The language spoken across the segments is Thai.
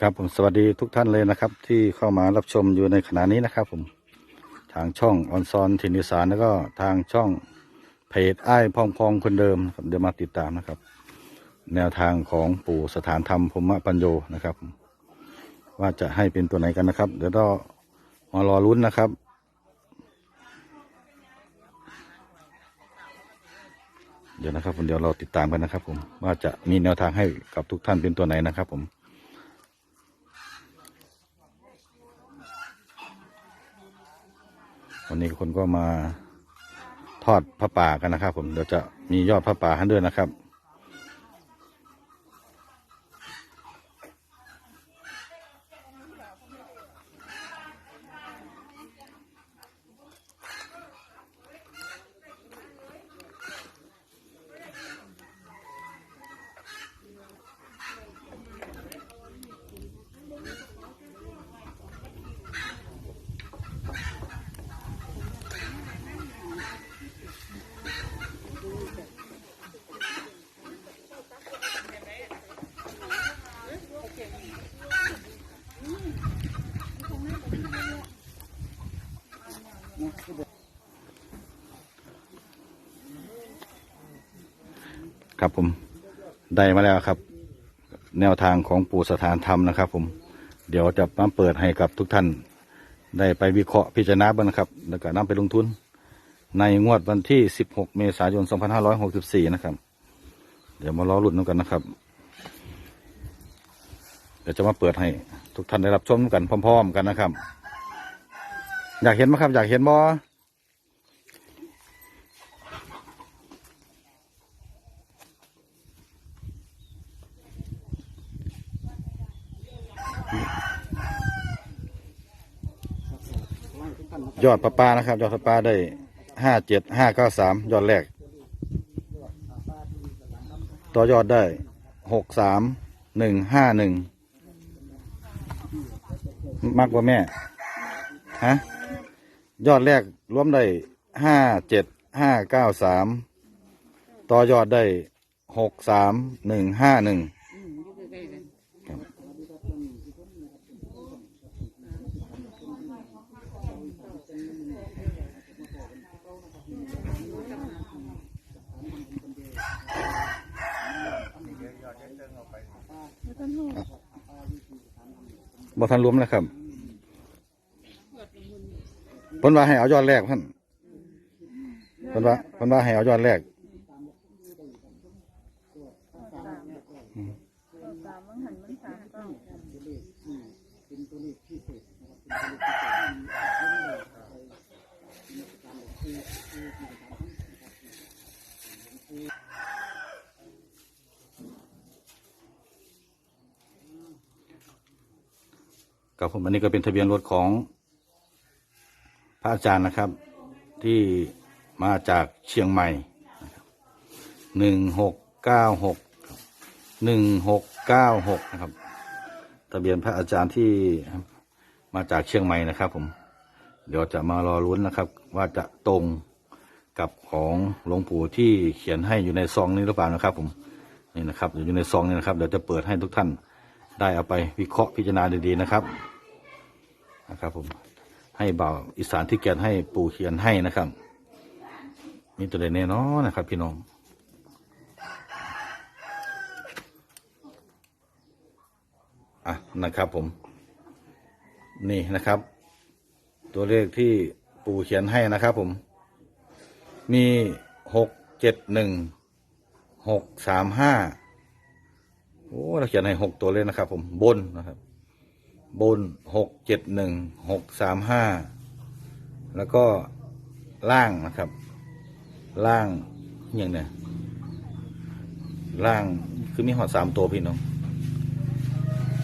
ครับผมสวัสดีทุกท่านเลยนะครับ ที่เข้ามารับชมอยู่ในขณะนี้นะครับ ผมทางช่องออนซอนทินิสานแล้วก็ทางช่องเพจไอ้พองพองคนเดิมครับเดี๋ยวมาติดตามนะครับ แนวทางของปู่สถานธรรมพรหมปัญโยนะครับ ว่าจะให้เป็นตัวไหนกันนะครับ เดี๋ยวเรามารอลุ้นนะครับเดี๋ยวนะครับผมเดี๋ยวเราติดตามกันนะครับ ผมว่าจะมีแนวทางให้กับทุกท่านเป็นตัวไหนนะครับ ผม วันนี้คนก็มาทอดพระป่ากันนะครับ ผมเดี๋ยวจะมียอดพระป่าให้ด้วยนะครับ ครับผมได้มาแล้วครับ แนวทางของปู่สถานธรรมนะครับ ผมเดี๋ยวจะมาเปิดให้กับทุกท่าน ได้ไปวิเคราะห์พิจารณาบ้างนะครับ แล้วก็นำไปลงทุน ในงวดวันที่ 16 เมษายน 2564 นะครับ เดี๋ยวมารอลุ้นกันนะครับ เดี๋ยวจะมาเปิดให้ทุกท่านได้รับชมกันพร้อม ๆ กันนะครับ อยากเห็นไหมครับ อยากเห็นบ่ ยอดประปานะครับ ยอดประปาได้ห้าเจ็ดห้าเก้าสามยอดแรก ต่อยอดได้หกสามหนึ่งห้าหนึ่งมากกว่าแม่ฮะยอดแรกรวมได้ห้าเจ็ดห้าเก้าสามต่อยอดได้หกสามหนึ่งห้าหนึ่ง บ่ทันรวมนะครับเพิ่นว่าให้เอายอดแรกเพิ่นเพิ่นว่าเพิ่นว่าให้เอายอดแรก สามมันหันมันสามเก้า กับผมอันนี้ก็เป็นทะเบียนรถของพระอาจารย์นะครับ ที่มาจากเชียงใหม่หนึ่งหกเก้าหกหนึ่งหกเก้าหกนะครับ ทะเบียนพระอาจารย์ที่มาจากเชียงใหม่นะครับ ผม เดี๋ยวจะมารอลุ้นนะครับ ว่าจะตรงกับของหลวงปู่ที่เขียนให้อยู่ในซองนี้หรือเปล่านะครับ ผมนี่นะครับอยู่ในซองนี้นะครับเดี๋ยวจะเปิดให้ทุกท่านได้เอาไปวิเคราะห์พิจารณาดีๆนะครับ นะครับ ผม ให้บ่าวอีสานที่แกนให้ปู่เขียนให้นะครับ มีตัวใดแน่นอนนะครับ พี่น้องอะนะครับ ผม นี่นะครับ ตัวเลขที่ปู่เขียนให้นะครับ ผม มีหกเจ็ดหนึ่งหกสามห้าโอ้เราเขียนให้หกตัวเลยนะครับ ผมบนนะครับ บนหกเจ็ดหนึ่งหกสามห้าแล้วก็ล่างนะครับ ล่างอย่างเนี้ยล่างคือมีหอดสามตัวพี่น้อง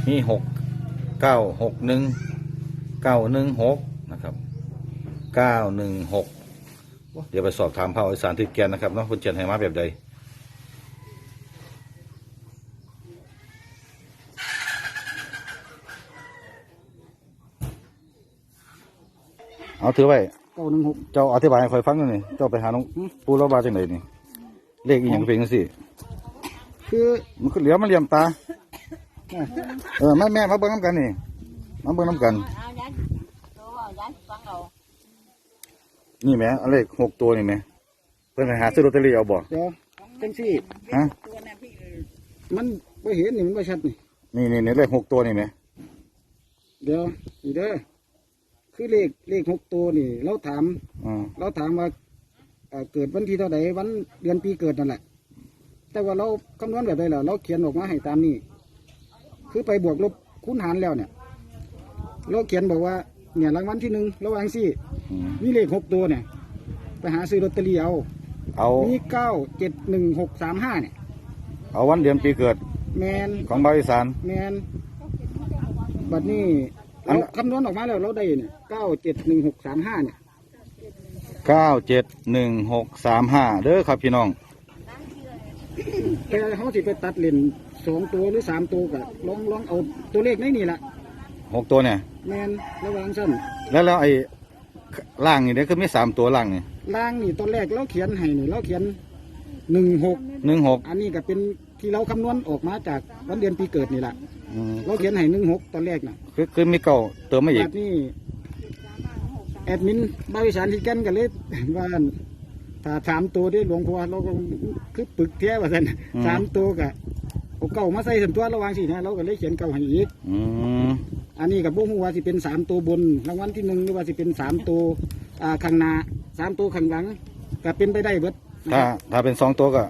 มีหกเก้าหกหนึ่งเก้าหนึ่งหกนะครับเก้าหนึ่งหกเดี๋ยวไปสอบถามพระอาจารย์ที่แกนนะครับเนาะคุณเจนให้มาแบบใด เอาถือไว้เก้าหนึ่งหกเจ้าอธิบายให้คอยฟังหน่อยนี่เจ้าไปหาน้องปูแล้วบาจังไหนนี่เลขอีหยังเป็นจังซี่คือมันคือเหลียวมันเหลี่ยมตาเออแม่แม่มาเบิ่งน้ำกันนี่มาเบิ่งน้ำกันเอาย้ายตัวเอาย้ายฟังเอานี่แหม่อันเลขหกตัวนี่แหม่เพิ่นไปหาซื้อลอตเตอรี่เอาบ่เดี๋ยวจังซี่ฮะมันไม่เห็นนี่มันไม่ชัดนี่นี่นี่นี่เลขหกตัวนี่แหม่เดี๋ยวอีเด้อ คือเลขเลขหกตัวนี่ เราถาม อ่าเราถามว่าเอ่อเกิดวันที่เท่าไหร่วันเดือนปีเกิดนั่นแหละ แต่ว่าเราคำนวณแบบใดแล้วเราเขียนออกมาให้ตามนี้ คือไปบวกลบคูณหารแล้วเนี่ย เราเขียนบอกว่า เนี่ยรางวัลที่หนึ่งระหว่างสี่อืมมีเลขหกตัวเนี่ย ไปหาซื้อลอตเตอรี่เอาเอามีเก้าเจ็ดหนึ่งหกสามห้าเนี่ย เอาวันเดือนปีเกิดแมน ของบาวอีสานแมนบัดนี้ อันเราคำนวณออกมาแล้วเราได้เนี่ยเก้าเจ็ดหนึ่งหกสามห้าเนี่ยเก้าเจ็ดหนึ่งหกสามห้าเด้อครับพี่น้อง แต่เขาสิไปตัดเลนสองตัวหรือสามตัวก็ลองลองเอาตัวเลขในนี่แหละหกตัวเนี่ย แมนระหวังสั้นแล้วแล้วไอ้ล่างนี่เด้อคือมีสามตัวล่างนี่ล่างนี่ตอนแรกเราเขียนให้นี่เราเขียนหนึ่งหกหนึ่งหกอันนี้ก็เป็นที่เราคำนวณออกมาจากวันเดือนปีเกิดนี่แหละ อืมเราเขียนให้หนึ่งหกตอนแรกน่ะคือคือมีเก่าเติมมาอีกบัดนี้แอดมินบริษัทที่กันกันเลยว่าถ้าสามตัวได้หลวงพ่อเราก็คือปึกแท้ว่าท่นสามตัวก็เอาเก่ามาใส่ส่วนตัวระหวังสินะเราก็เลยเขียนเก่าให้อีก อืมอันนี้กับบุ้งว่าสิเป็นสามตัวบนรางวัลที่หนึ่งหรือว่าสิเป็นสามตัวอ่าข้างหน้าสามตัวข้างหลังก็เป็นไปได้เบิดนะถ้าครับ ถ้าเป็นสองตัวก็